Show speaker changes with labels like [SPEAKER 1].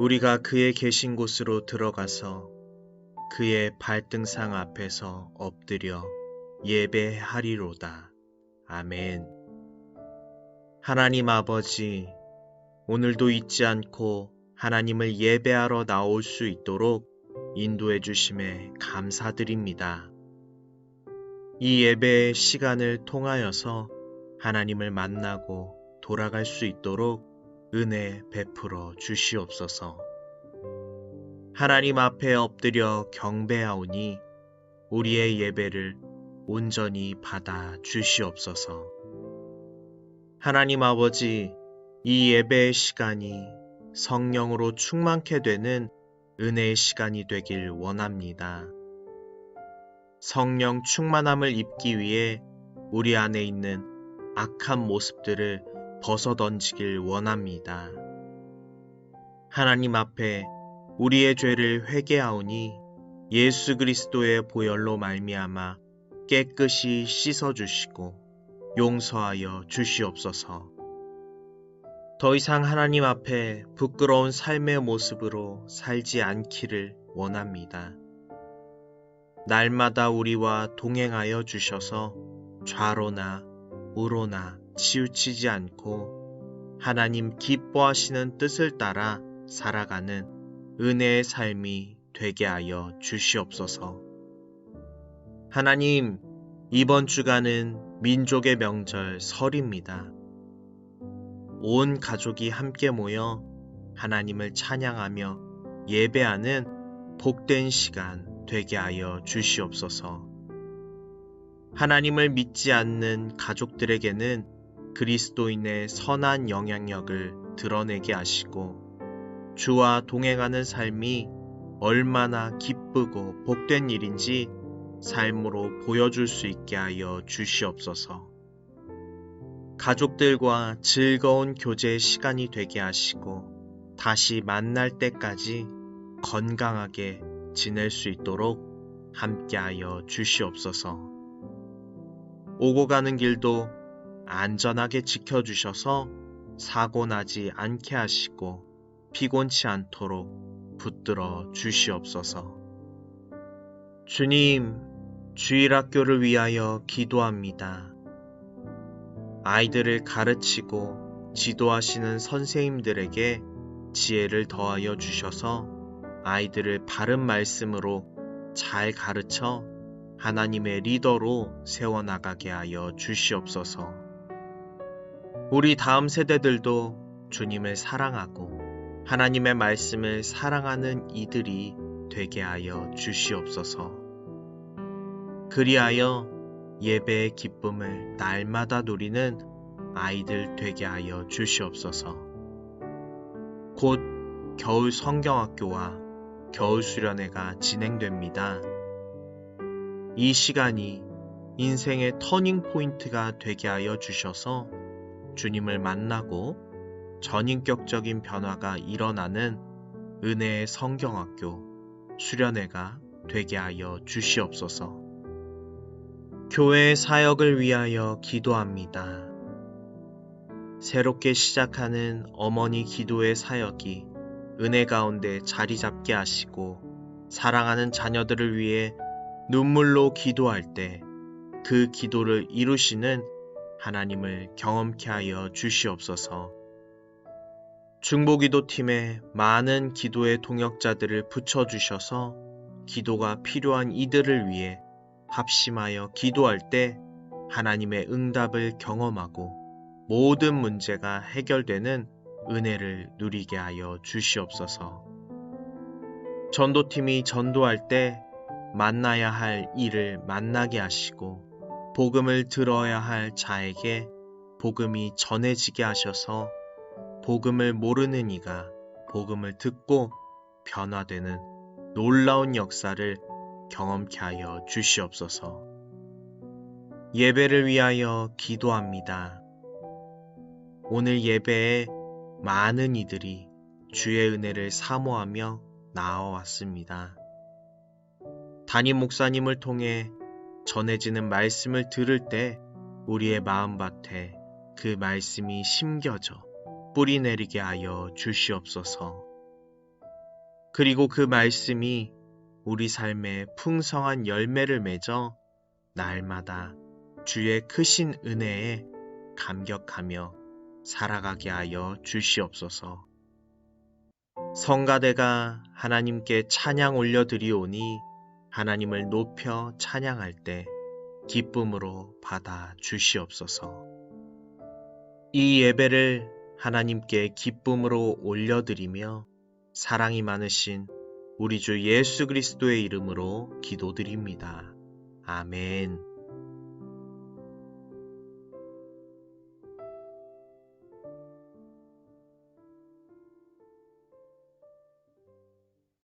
[SPEAKER 1] 우리가 그의 계신 곳으로 들어가서 그의 발등상 앞에서 엎드려 예배하리로다. 아멘. 하나님 아버지, 오늘도 잊지 않고 하나님을 예배하러 나올 수 있도록 인도해 주심에 감사드립니다. 이 예배의 시간을 통하여서 하나님을 만나고 돌아갈 수 있도록 은혜 베풀어 주시옵소서. 하나님 앞에 엎드려 경배하오니 우리의 예배를 온전히 받아 주시옵소서. 하나님 아버지, 이 예배의 시간이 성령으로 충만케 되는 은혜의 시간이 되길 원합니다. 성령 충만함을 입기 위해 우리 안에 있는 악한 모습들을 벗어 던지길 원합니다. 하나님 앞에 우리의 죄를 회개하오니 예수 그리스도의 보혈로 말미암아 깨끗이 씻어 주시고 용서하여 주시옵소서. 더 이상 하나님 앞에 부끄러운 삶의 모습으로 살지 않기를 원합니다. 날마다 우리와 동행하여 주셔서 좌로나 우로나 치우치지 않고 하나님 기뻐하시는 뜻을 따라 살아가는 은혜의 삶이 되게 하여 주시옵소서. 하나님, 이번 주간은 민족의 명절 설입니다. 온 가족이 함께 모여 하나님을 찬양하며 예배하는 복된 시간 되게 하여 주시옵소서. 하나님을 믿지 않는 가족들에게는 그리스도인의 선한 영향력을 드러내게 하시고 주와 동행하는 삶이 얼마나 기쁘고 복된 일인지 삶으로 보여줄 수 있게 하여 주시옵소서. 가족들과 즐거운 교제 시간이 되게 하시고 다시 만날 때까지 건강하게 지낼 수 있도록 함께하여 주시옵소서. 오고 가는 길도 안전하게 지켜주셔서 사고 나지 않게 하시고 피곤치 않도록 붙들어 주시옵소서. 주님, 주일학교를 위하여 기도합니다. 아이들을 가르치고 지도하시는 선생님들에게 지혜를 더하여 주셔서 아이들을 바른 말씀으로 잘 가르쳐 하나님의 리더로 세워나가게 하여 주시옵소서. 우리 다음 세대들도 주님을 사랑하고 하나님의 말씀을 사랑하는 이들이 되게 하여 주시옵소서. 그리하여 예배의 기쁨을 날마다 누리는 아이들 되게 하여 주시옵소서. 곧 겨울 성경학교와 겨울 수련회가 진행됩니다. 이 시간이 인생의 터닝 포인트가 되게 하여 주셔서 주님을 만나고 전인격적인 변화가 일어나는 은혜의 성경학교 수련회가 되게 하여 주시옵소서. 교회의 사역을 위하여 기도합니다. 새롭게 시작하는 어머니 기도의 사역이 은혜 가운데 자리 잡게 하시고 사랑하는 자녀들을 위해 눈물로 기도할 때 그 기도를 이루시는 하나님을 경험케 하여 주시옵소서. 중보기도 팀에 많은 기도의 동역자들을 붙여 주셔서 기도가 필요한 이들을 위해 합심하여 기도할 때 하나님의 응답을 경험하고 모든 문제가 해결되는 은혜를 누리게 하여 주시옵소서. 전도팀이 전도할 때 만나야 할 일을 만나게 하시고 복음을 들어야 할 자에게 복음이 전해지게 하셔서 복음을 모르는 이가 복음을 듣고 변화되는 놀라운 역사를 경험케 하여 주시옵소서. 예배를 위하여 기도합니다. 오늘 예배에 많은 이들이 주의 은혜를 사모하며 나와왔습니다. 담임 목사님을 통해 전해지는 말씀을 들을 때 우리의 마음밭에 그 말씀이 심겨져 뿌리 내리게 하여 주시옵소서. 그리고 그 말씀이 우리 삶에 풍성한 열매를 맺어 날마다 주의 크신 은혜에 감격하며 살아가게 하여 주시옵소서. 성가대가 하나님께 찬양 올려드리오니 하나님을 높여 찬양할 때 기쁨으로 받아 주시옵소서. 이 예배를 하나님께 기쁨으로 올려드리며 사랑이 많으신 우리 주 예수 그리스도의 이름으로 기도드립니다. 아멘.